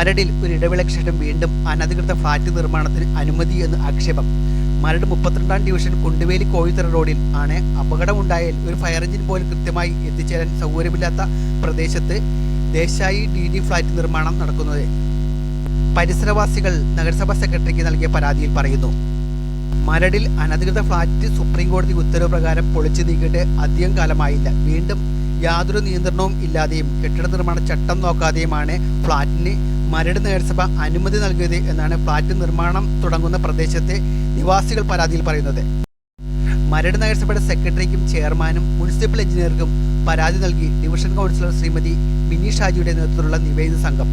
മരടിൽ ഒരു ഇടവേളയ്ക്ക് ശേഷം വീണ്ടും അനധികൃത ഫ്ളാറ്റ് നിർമ്മാണത്തിന് അനുമതി എന്ന് ആക്ഷേപം. മരട് മുപ്പത്തിരണ്ടാം ഡിവിഷൻ കുണ്ടുവേലി കോഴിത്തറ റോഡിൽ ആണ് അപകടമുണ്ടായാൽ ഒരു ഫയർ എഞ്ചിൻ പോലും കൃത്യമായി എത്തിച്ചേരാൻ സൗകര്യമില്ലാത്ത പ്രദേശത്ത് ദേശായി ഡി ഡി ഫ്ളാറ്റ് നിർമ്മാണം നടക്കുന്നത്. പരിസരവാസികൾ നഗരസഭാ സെക്രട്ടറിക്ക് നൽകിയ പരാതിയിൽ പറയുന്നു. മരടിൽ അനധികൃത ഫ്ളാറ്റ് സുപ്രീം കോടതി ഉത്തരവ് പ്രകാരം പൊളിച്ചു നീക്കിയിട്ട് അധികം കാലമായില്ല. വീണ്ടും യാതൊരു നിയന്ത്രണവും ഇല്ലാതെയും കെട്ടിട നിർമ്മാണ ചട്ടം നോക്കാതെയുമാണ് ഫ്ളാറ്റിന് മരട് നഗരസഭ അനുമതി നൽകിയത് എന്നാണ് ഫ്ളാറ്റ് നിർമ്മാണം തുടങ്ങുന്ന പ്രദേശത്തെ നിവാസികൾ പരാതിയിൽ പറയുന്നത്. മരട് നഗരസഭയുടെ സെക്രട്ടറിക്കും ചെയർമാനും മുനിസിപ്പൽ എഞ്ചിനീയർക്കും പരാതി നൽകി ഡിവിഷൻ കൗൺസിലർ ശ്രീമതി മിനി ഷാജിയുടെ നേതൃത്വത്തിലുള്ള നിവേദന സംഘം.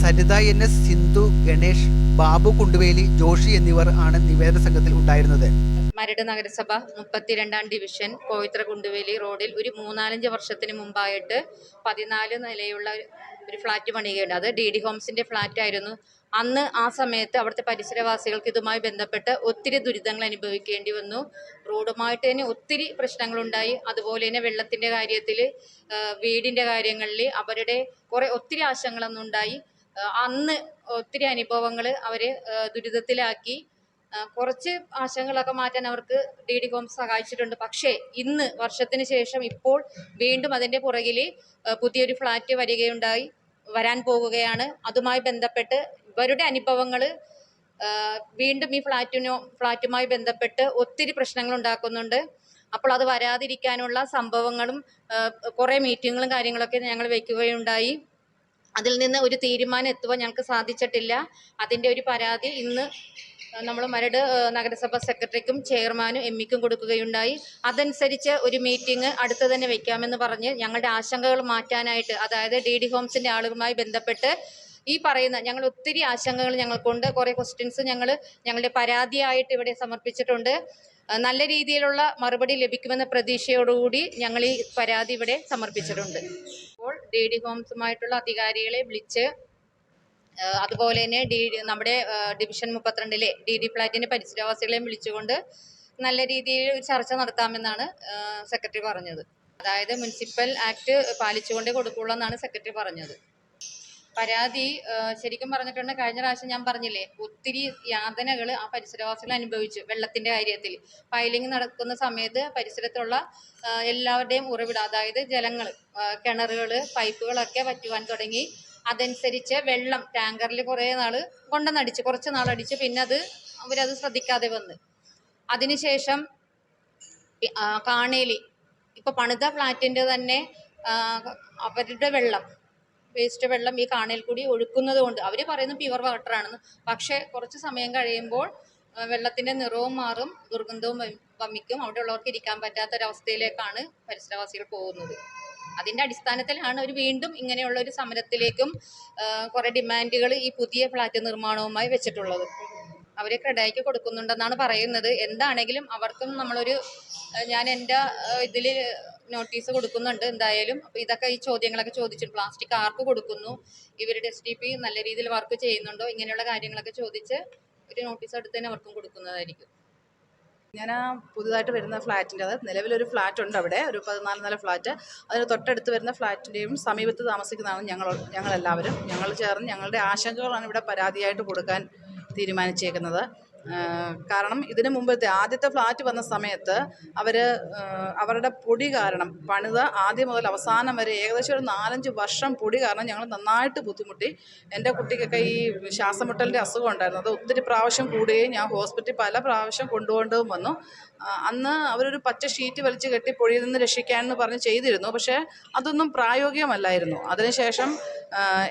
സരിത എൻ എസ് സിന്ധു ഗണേഷ് ബാബു കുണ്ടുവേലി ജോഷി എന്നിവർ ആണ് നിവേദന സംഘത്തിൽ ഉണ്ടായിരുന്നത്. മരട് നഗരസഭ മുപ്പത്തിരണ്ടാം ഡിവിഷൻ കോയിത്ര കുണ്ടുവേലി റോഡിൽ ഒരു മൂന്നാലഞ്ച് വർഷത്തിന് മുമ്പായിട്ട് പതിനാല് നിലയുള്ള ഒരു ഫ്ലാറ്റ് പണിയുകയുണ്ട്. അത് ഡി ഡി ഹോംസിന്റെ ഫ്ലാറ്റ് ആയിരുന്നു. അന്ന് ആ സമയത്ത് അവിടുത്തെ പരിസരവാസികൾക്ക് ഇതുമായി ബന്ധപ്പെട്ട് ഒത്തിരി ദുരിതങ്ങൾ അനുഭവിക്കേണ്ടി വന്നു. റോഡുമായിട്ട് തന്നെ ഒത്തിരി പ്രശ്നങ്ങളുണ്ടായി. അതുപോലെ തന്നെ വെള്ളത്തിന്റെ കാര്യത്തിൽ വീടിന്റെ കാര്യങ്ങളിൽ അവരുടെ കുറേ ഒത്തിരി ആശങ്കകളൊന്നും ഉണ്ടായി. അന്ന് ഒത്തിരി അനുഭവങ്ങൾ അവരെ ദുരിതത്തിലാക്കി. കുറച്ച് ആശങ്കകളൊക്കെ മാറ്റാൻ അവർക്ക് ഡി ഡി കോം സഹായിച്ചിട്ടുണ്ട്. പക്ഷേ ഇന്ന് വർഷത്തിന് ശേഷം ഇപ്പോൾ വീണ്ടും അതിന്റെ പുറകിൽ പുതിയൊരു ഫ്ലാറ്റ് വരികയുണ്ടായി വരാൻ പോകുകയാണ്. അതുമായി ബന്ധപ്പെട്ട് ഇവരുടെ അനുഭവങ്ങൾ വീണ്ടും ഈ ഫ്ലാറ്റിനോ ഫ്ലാറ്റുമായി ബന്ധപ്പെട്ട് ഒത്തിരി പ്രശ്നങ്ങൾ ഉണ്ടാക്കുന്നുണ്ട്. അപ്പോൾ അത് വരാതിരിക്കാനുള്ള സംഭവങ്ങളും കുറേ മീറ്റിങ്ങുകളും കാര്യങ്ങളൊക്കെ ഞങ്ങൾ വെക്കുകയുണ്ടായി. അതിൽ നിന്ന് ഒരു തീരുമാനം എത്തുവാൻ ഞങ്ങൾക്ക് സാധിച്ചിട്ടില്ല. അതിന്റെ ഒരു പരാതി ഇന്ന് നമ്മൾ മരട് നഗരസഭ സെക്രട്ടറിക്കും ചെയർമാനും എം ഇക്കും കൊടുക്കുകയുണ്ടായി. അതനുസരിച്ച് ഒരു മീറ്റിംഗ് അടുത്ത് തന്നെ വെക്കാമെന്ന് പറഞ്ഞ് ഞങ്ങളുടെ ആശങ്കകൾ മാറ്റാനായിട്ട് അതായത് ഡി ഡി ഹോംസിന്റെ ആളുകളുമായി ബന്ധപ്പെട്ട് ഈ പറയുന്ന ഞങ്ങൾ ഒത്തിരി ആശങ്കകൾ ഞങ്ങൾക്കുണ്ട്. കുറേ ക്വസ്റ്റ്യൻസ് ഞങ്ങൾ ഞങ്ങളുടെ പരാതിയായിട്ട് ഇവിടെ സമർപ്പിച്ചിട്ടുണ്ട്. നല്ല രീതിയിലുള്ള മറുപടി ലഭിക്കുമെന്ന പ്രതീക്ഷയോടുകൂടി ഞങ്ങൾ ഈ പരാതി ഇവിടെ സമർപ്പിച്ചിട്ടുണ്ട്. അപ്പോൾ ഡി ഡി ഹോംസുമായിട്ടുള്ള അധികാരികളെ വിളിച്ച് അതുപോലെ തന്നെ ഡി നമ്മുടെ ഡിവിഷൻ മുപ്പത്തിരണ്ടിലെ ഡി ഡി ഫ്ലാറ്റിന്റെ പരിസരവാസികളെയും വിളിച്ചുകൊണ്ട് നല്ല രീതിയിൽ ചർച്ച നടത്താമെന്നാണ് സെക്രട്ടറി പറഞ്ഞത്. അതായത് മുനിസിപ്പൽ ആക്ട് പാലിച്ചുകൊണ്ടേ കൊടുക്കുള്ളൂ എന്നാണ് സെക്രട്ടറി പറഞ്ഞത്. പരാതി ശരിക്കും പറഞ്ഞിട്ടുണ്ട് കഴിഞ്ഞ പ്രാവശ്യം ഞാൻ പറഞ്ഞില്ലേ ഒത്തിരി യാതനകൾ ആ പരിസരവാസികൾ അനുഭവിച്ചു വെള്ളത്തിന്റെ കാര്യത്തിൽ. പൈലിംഗ് നടക്കുന്ന സമയത്ത് പരിസരത്തുള്ള എല്ലാവരുടെയും ഉറവിടം അതായത് ജലങ്ങൾ കിണറുകൾ പൈപ്പുകളൊക്കെ പറ്റുവാൻ തുടങ്ങി. അതനുസരിച്ച് വെള്ളം ടാങ്കറിൽ കുറേ നാൾ കൊണ്ടുവന്നടിച്ച് കുറച്ച് നാളടിച്ച് പിന്നെ അത് അവരത് ശ്രദ്ധിക്കാതെ വന്ന്. അതിനുശേഷം കാണേലി. ഇപ്പോൾ പണിത ഫ്ലാറ്റിന്റെ തന്നെ അവരുടെ വെള്ളം വേസ്റ്റ് വെള്ളം ഈ കാണയിൽ കൂടി ഒഴുക്കുന്നത് കൊണ്ട്. അവർ പറയുന്നത് പ്യുവർ വാട്ടർ ആണെന്ന് പക്ഷേ കുറച്ച് സമയം കഴിയുമ്പോൾ വെള്ളത്തിന്റെ നിറവും മാറും ദുർഗന്ധവും വമിക്കും. അവിടെ ഉള്ളവർക്ക് ഇരിക്കാൻ പറ്റാത്തൊരവസ്ഥയിലേക്കാണ് പരിസരവാസികൾ പോകുന്നത്. അതിന്റെ അടിസ്ഥാനത്തിലാണ് അവർ വീണ്ടും ഇങ്ങനെയുള്ള ഒരു സമരത്തിലേക്കും കുറെ ഡിമാൻഡുകൾ ഈ പുതിയ ഫ്ലാറ്റ് നിർമ്മാണവുമായി വെച്ചിട്ടുള്ളത്. അവരെ ക്രെഡായിക്ക് കൊടുക്കുന്നുണ്ടെന്നാണ് പറയുന്നത്. എന്താണെങ്കിലും അവർക്കും നമ്മളൊരു ഞാൻ എന്റെ ഇതിൽ നോട്ടീസ് കൊടുക്കുന്നുണ്ട് എന്തായാലും. അപ്പോൾ ഇതൊക്കെ ഈ ചോദ്യങ്ങളൊക്കെ ചോദിച്ചു പ്ലാസ്റ്റിക് ആർക്ക് കൊടുക്കുന്നു? ഇവരുടെ എസ് ടി പി നല്ല രീതിയിൽ വർക്ക് ചെയ്യുന്നുണ്ടോ? ഇങ്ങനെയുള്ള കാര്യങ്ങളൊക്കെ ചോദിച്ച് ഒരു നോട്ടീസ് എടുത്ത് തന്നെ അവർക്കും കൊടുക്കുന്നതായിരിക്കും. ഞാൻ ആ പുതുതായിട്ട് വരുന്ന ഫ്ലാറ്റിന്റെ അത് നിലവിലൊരു ഫ്ലാറ്റ് ഉണ്ട് അവിടെ ഒരു പതിനാല് നില ഫ്ലാറ്റ്. അതിന് തൊട്ടടുത്ത് വരുന്ന ഫ്ലാറ്റിന്റെയും സമീപത്ത് താമസിക്കുന്നതാണ് ഞങ്ങൾ ഞങ്ങളെല്ലാവരും. ഞങ്ങൾ ചേർന്ന് ഞങ്ങളുടെ ആശങ്കകളാണ് ഇവിടെ പരാതിയായിട്ട് കൊടുക്കാൻ തീരുമാനിച്ചേക്കുന്നത്. കാരണം ഇതിനു മുമ്പത്തെ ആദ്യത്തെ ഫ്ലാറ്റ് വന്ന സമയത്ത് അവർ അവരുടെ പൊടി കാരണം പണിത് ആദ്യം മുതൽ അവസാനം വരെ ഏകദേശം ഒരു നാലഞ്ച് വർഷം പൊടി കാരണം ഞങ്ങൾ നന്നായിട്ട് ബുദ്ധിമുട്ടി. എന്റെ കുട്ടിക്കൊക്കെ ഈ ശ്വാസമുട്ടലിന്റെ അസുഖം ഉണ്ടായിരുന്നു. അത് ഒത്തിരി പ്രാവശ്യം കൂടുകയും ഞാൻ ഹോസ്പിറ്റലിൽ പല പ്രാവശ്യം കൊണ്ടുപോകേണ്ടതും വന്നു. അന്ന് അവരൊരു പച്ച ഷീറ്റ് വലിച്ചു കെട്ടി പൊഴിയിൽ നിന്ന് രക്ഷിക്കാനെന്ന് പറഞ്ഞ് ചെയ്തിരുന്നു. പക്ഷേ അതൊന്നും പ്രായോഗികമല്ലായിരുന്നു. അതിനുശേഷം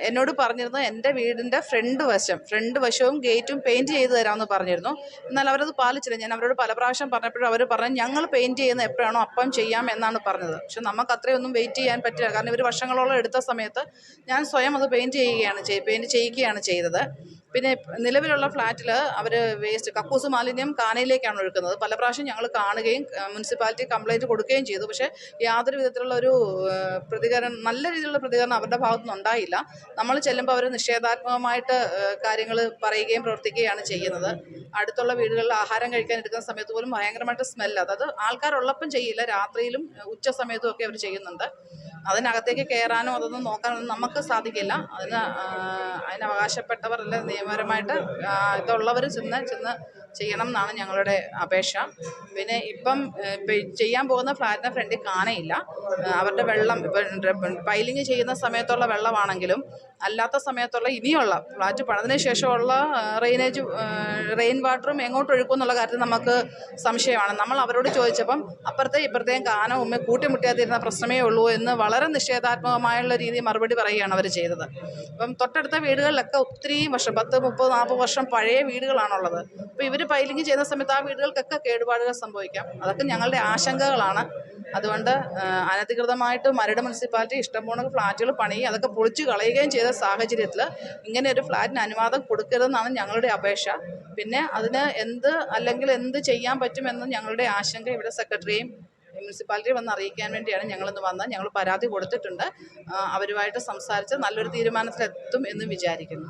എന്നോട് പറഞ്ഞിരുന്നു എന്റെ വീടിന്റെ ഫ്രണ്ട് വശം ഫ്രണ്ട് വശവും ഗേറ്റും പെയിന്റ് ചെയ്ത് തരാമെന്ന് പറഞ്ഞിരുന്നു. എന്നാൽ അവരത് പാലിച്ചില്ല. ഞാൻ അവരോട് പല പ്രാവശ്യം പറഞ്ഞപ്പോഴും അവർ പറഞ്ഞു ഞങ്ങൾ പെയിന്റ് ചെയ്യുന്ന എപ്പോഴാണോ അപ്പം ചെയ്യാം എന്നാണ് പറഞ്ഞത്. പക്ഷെ നമുക്ക് അത്രയൊന്നും വെയിറ്റ് ചെയ്യാൻ പറ്റില്ല. കാരണം ഇവർ വർഷങ്ങളോളം എടുത്ത സമയത്ത് ഞാൻ സ്വയം അത് പെയിന്റ് ചെയ്യുകയാണ് ചെയ് പെയിന്റ് ചെയ്യിക്കുകയാണ് ചെയ്തത്. പിന്നെ നിലവിലുള്ള ഫ്ലാറ്റിൽ അവർ വേസ്റ്റ് കക്കൂസ് മാലിന്യം കാനയിലേക്കാണ് ഒഴുക്കുന്നത്. പല പ്രാവശ്യം ഞങ്ങൾ കാണുകയും മുനിസിപ്പാലിറ്റി കംപ്ലൈന്റ് കൊടുക്കുകയും ചെയ്തു. പക്ഷേ യാതൊരു വിധത്തിലുള്ള ഒരു പ്രതികരണം നല്ല രീതിയിലുള്ള പ്രതികരണം അവരുടെ ഭാഗത്തുനിന്ന് ഉണ്ടായില്ല. നമ്മൾ ചെല്ലുമ്പോൾ അവർ നിഷേധാത്മകമായിട്ട് കാര്യങ്ങൾ പറയുകയും പ്രവർത്തിക്കുകയാണ് ചെയ്യുന്നത്. അടുത്തുള്ള വീടുകളിൽ ആഹാരം കഴിക്കാൻ എടുക്കുന്ന സമയത്ത് പോലും ഭയങ്കരമായിട്ട് സ്മെല്ല് അതായത് ആൾക്കാരുള്ളപ്പം ചെയ്യില്ല രാത്രിയിലും ഉച്ച സമയത്തും ഒക്കെ അവർ ചെയ്യുന്നുണ്ട്. അതിനകത്തേക്ക് കയറാനോ അതൊന്നും നോക്കാനോ ഒന്നും നമുക്ക് സാധിക്കില്ല. അതിന് അതിനവകാശപ്പെട്ടവർ അല്ല നിയമപരമായിട്ട് ഇതുള്ളവർ ചെന്ന് ചെന്ന് ചെയ്യണം എന്നാണ് ഞങ്ങളുടെ അപേക്ഷ. പിന്നെ ഇപ്പം ചെയ്യാൻ പോകുന്ന ഫ്ലാറ്റിന്റെ ഫ്രണ്ടിൽ കാണയില്ല. അവരുടെ വെള്ളം ഇപ്പം പൈലിങ് ചെയ്യുന്ന സമയത്തുള്ള വെള്ളമാണെങ്കിലും അല്ലാത്ത സമയത്തുള്ള ഇനിയുള്ള ഫ്ലാറ്റ് പണിതിന് ശേഷമുള്ള റെയിനേജ് റെയിൻ വാട്ടറും എങ്ങോട്ട് ഒഴുക്കും എന്നുള്ള കാര്യത്തിൽ നമുക്ക് സംശയമാണ്. നമ്മൾ അവരോട് ചോദിച്ചപ്പം അപ്പുറത്തെ ഇപ്പുറത്തെയും കാനം ഉമ്മ കൂട്ടിമുട്ടിയാതിരുന്ന പ്രശ്നമേ ഉള്ളൂ എന്ന് വളരെ നിഷേധാത്മകമായുള്ള രീതിയിൽ മറുപടി പറയുകയാണ് അവർ ചെയ്തത്. അപ്പം തൊട്ടടുത്ത വീടുകളിലൊക്കെ ഒത്തിരി വർഷം പത്ത് മുപ്പത് നാൽപ്പത് വർഷം പഴയ വീടുകളാണുള്ളത്. അപ്പോൾ ഇവർ പൈലിംഗ് ചെയ്യുന്ന സമയത്ത് ആ വീടുകൾക്കൊക്കെ കേടുപാടുകൾ സംഭവിക്കാം. അതൊക്കെ ഞങ്ങളുടെ ആശങ്കകളാണ്. അതുകൊണ്ട് അനധികൃതമായിട്ട് മരട് മുനിസിപ്പാലിറ്റി ഇഷ്ടംപോലെ ഫ്ലാറ്റുകൾ പണിയുകയും അതൊക്കെ പൊളിച്ചു കളയുകയും ചെയ്ത സാഹചര്യത്തിൽ ഇങ്ങനെ ഒരു ഫ്ലാറ്റിന് അനുവാദം കൊടുക്കരുതെന്നാണ് ഞങ്ങളുടെ അപേക്ഷ. പിന്നെ അതിന് എന്ത് അല്ലെങ്കിൽ എന്ത് ചെയ്യാൻ പറ്റുമെന്ന് ഞങ്ങളുടെ ആശങ്ക ഇവിടെ സെക്രട്ടറിയും മുനിസിപ്പാലിറ്റി വന്ന് അറിയിക്കാൻ വേണ്ടിയാണ് ഞങ്ങളിന്ന് വന്നത്. ഞങ്ങൾ പരാതി കൊടുത്തിട്ടുണ്ട്. അവരുമായിട്ട് സംസാരിച്ച് നല്ലൊരു തീരുമാനത്തിലെത്തും എന്ന് വിചാരിക്കുന്നു.